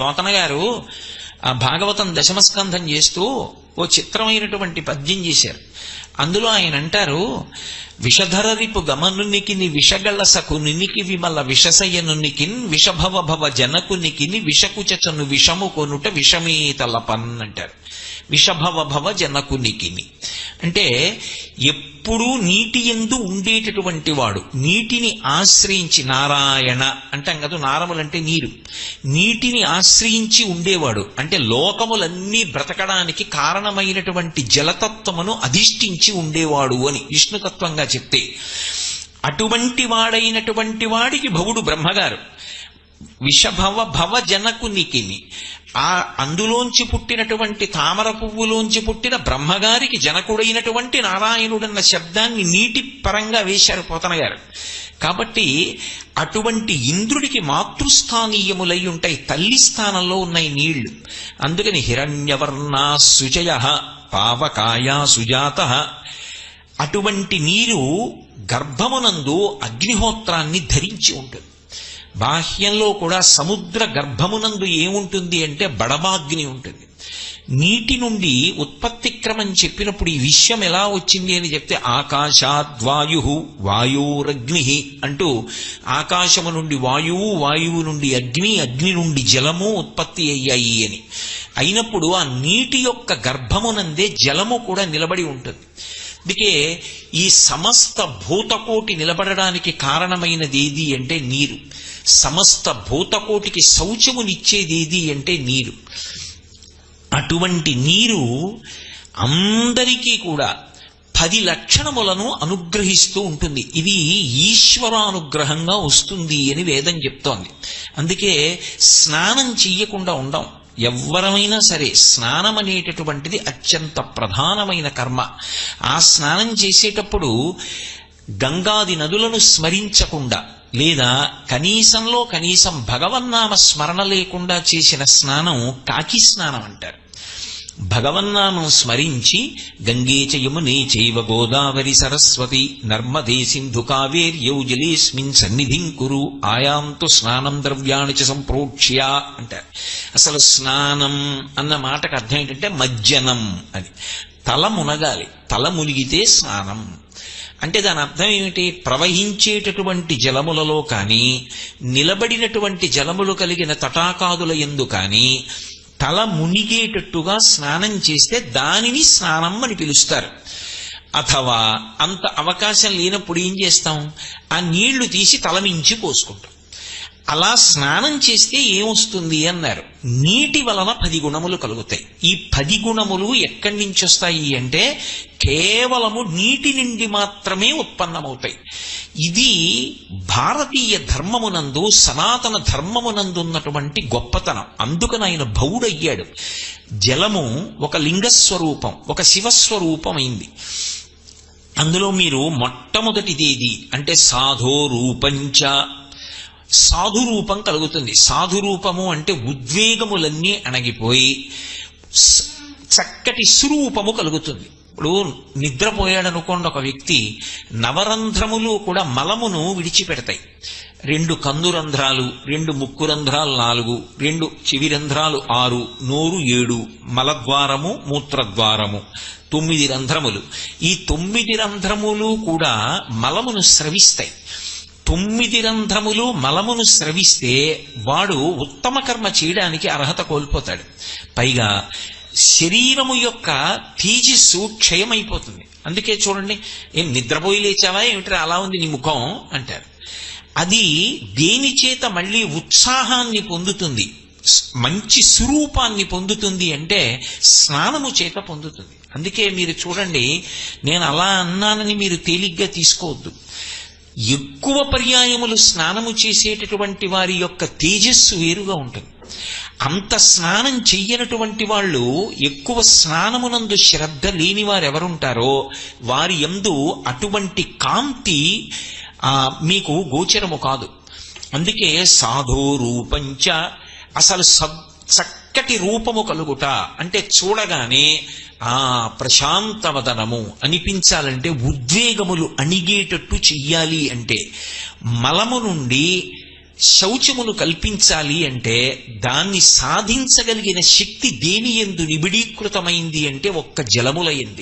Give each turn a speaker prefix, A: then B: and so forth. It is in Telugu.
A: పోతన గారు ఆ భాగవతం దశమస్కంధం చేస్తూ ఓ చిత్రమైనటువంటి పద్యం చేశారు. అందులో ఆయన అంటారు విషధరరిపు గమనునికిని విషగళసకు నినికి విమల విషసయనునికిన్ విషభవ భవ జనకునికిని విషకుచచను విషము కొనుట విషమేతలపన్ అంటారు. విషభవ భవ జనకునికిని. అంటే ఎప్పుడూ నీటి ఎందు ఉండేటటువంటి వాడు నీటిని ఆశ్రయించి నారాయణ అంటాం కదా నారములంటే నీరు. నీటిని ఆశ్రయించి ఉండేవాడు. అంటే లోకములన్నీ బ్రతకడానికి కారణమైనటువంటి జలతత్వమును అధిష్ఠించి ఉండేవాడు అని విష్ణుతత్వంగా చెప్తే అటువంటి వాడైనటువంటి వాడికి భవుడు బ్రహ్మగారు. విషభవ భవ జనకునికిని ఆ అందులోంచి పుట్టినటువంటి తామర పువ్వులోంచి పుట్టిన బ్రహ్మగారికి జనకుడైనటువంటి నారాయణుడన్న శబ్దాన్ని నీటి పరంగా వేశారు పోతన గారు. కాబట్టి అటువంటి ఇంద్రుడికి మాతృస్థానీయములై ఉంటాయి తల్లి స్థానంలో ఉన్నాయి నీళ్ళు. అందుకని హిరణ్యవర్ణా సుజయ పావకాయ సుజాత అటువంటి నీరు గర్భమునందు అగ్నిహోత్రాన్ని ధరించి ఉంటుంది. బాహ్యంలో కూడా సముద్ర గర్భమునందు ఏముంటుంది అంటే బడబాగ్ని ఉంటుంది. నీటి నుండి ఉత్పత్తి క్రమం చెప్పినప్పుడు ఈ విషయం ఎలా వచ్చింది అని చెప్తే ఆకాశాద్వాయు వాయోరగ్ని అంటూ ఆకాశము నుండి వాయువు వాయువు నుండి అగ్ని అగ్ని నుండి జలము ఉత్పత్తి అయ్యాయి అని. అయినప్పుడు ఆ నీటి యొక్క గర్భమునందే జలము కూడా నిలబడి ఉంటుంది. అందుకే ఈ సమస్త భూతకోటి నిలబడడానికి కారణమైనది ఏది అంటే నీరు. సమస్త భూతకోటికి శౌచమునిచ్చేది ఏది అంటే నీరు. అటువంటి నీరు అందరికీ కూడా పది లక్షణములను అనుగ్రహిస్తూ ఉంటుంది. ఇది ఈశ్వరానుగ్రహంగా వస్తుంది అని వేదం చెప్తోంది. అందుకే స్నానం చెయ్యకుండా ఉండం. ఎవ్వరమైనా సరే స్నానం అనేటటువంటిది అత్యంత ప్రధానమైన కర్మ. ఆ స్నానం చేసేటప్పుడు గంగాది నదులను స్మరించకుండా లేదా కనీసంలో కనీసం భగవన్నామ స్మరణ లేకుండా చేసిన స్నానం కాకి స్నానం అంటారు. భగవన్నామం స్మరించి గంగేచ యమునే చైవ గోదావరి సరస్వతి నర్మదే సింధు కావేర్యౌ జలేస్మిన్ సన్నిధిం కురు ఆయాంతు స్నానం ద్రవ్యాణి చ సంప్రోక్ష్య అంటారు. అసలు స్నానం అన్న మాటకు అర్థం ఏంటంటే మజ్జనం అని తల మునగాలి. తల మునిగితే స్నానం. అంటే దాని అర్థం ఏమిటి? ప్రవహించేటటువంటి జలములలో కానీ నిలబడినటువంటి జలములు కలిగిన తటాకాదుల ఎందు కానీ తల మునిగేటట్టుగా స్నానం చేస్తే దానిని స్నానం అని పిలుస్తారు. అథవా అంత అవకాశం లేనప్పుడు ఏం చేస్తాం? ఆ నీళ్ళు తీసి తలమించి పోసుకుంటాం. అలా స్నానం చేస్తే ఏమొస్తుంది అన్నారు. నీటి వలన పది గుణములు కలుగుతాయి. ఈ పది గుణములు ఎక్కడి నుంచి వస్తాయి అంటే కేవలము నీటి నుండి మాత్రమే ఉత్పన్నమవుతాయి. ఇది భారతీయ ధర్మమునందు సనాతన ధర్మమునందు ఉన్నటువంటి గొప్పతనం. అందుకని ఆయన భౌడయ్యాడు జలము ఒక లింగస్వరూపం ఒక శివస్వరూపం అయింది అందులో మీరు మొట్టమొదటిదేది అంటే సాధో రూపంచ సాధురూపం కలుగుతుంది. సాధురూపము అంటే ఉద్వేగములన్నీ అణగిపోయి చక్కటి స్వరూపము కలుగుతుంది. ఇప్పుడు నిద్రపోయాడనుకోండి ఒక వ్యక్తి నవరంధ్రములు కూడా మలమును విడిచిపెడతాయి. రెండు కందు రంధ్రాలు రెండు ముక్కు రంధ్రాలు నాలుగు రెండు చెవి రంధ్రాలు ఆరు నోరు ఏడు మలద్వారము మూత్రద్వారము తొమ్మిది రంధ్రములు. ఈ తొమ్మిది రంధ్రములు కూడా మలమును స్రవిస్తాయి. తొమ్మిది రంధ్రములు మలమును స్రవిస్తే వాడు ఉత్తమ కర్మ చేయడానికి అర్హత కోల్పోతాడు. పైగా శరీరము యొక్క తేజస్సు క్షయమైపోతుంది అందుకే చూడండి ఏం నిద్రపోయి లేచావా? ఏమిట్రా అలా ఉంది నీ ముఖం? అంటారు. అది దేని చేత మళ్ళీ ఉత్సాహాన్ని పొందుతుంది మంచి స్వరూపాన్ని పొందుతుంది అంటే స్నానము చేత పొందుతుంది. అందుకే మీరు చూడండి నేను అలా అన్నానని మీరు తేలిగ్గా తీసుకోవద్దు. ఎక్కువ పర్యాయములు స్నానము చేసేటటువంటి వారి యొక్క తేజస్సు వేరుగా ఉంటుంది. అంత స్నానం చెయ్యనటువంటి వాళ్ళు ఎక్కువ స్నానమునందు శ్రద్ధ లేని వారు ఎవరుంటారో వారి యందు అటువంటి కాంతి మీకు గోచరము కాదు. అందుకే సాధో రూపంచ అసలు సద్ చక్కటి రూపము కలుగుట అంటే చూడగానే ఆ ప్రశాంతవదనము అనిపించాలంటే ఉద్వేగములు అణిగేటట్టు చెయ్యాలి అంటే మలము నుండి శౌచమును కల్పించాలి అంటే దాన్ని సాధించగలిగిన శక్తి దేని ఎందు నిబిడీకృతమైంది అంటే ఒక్క జలములైంది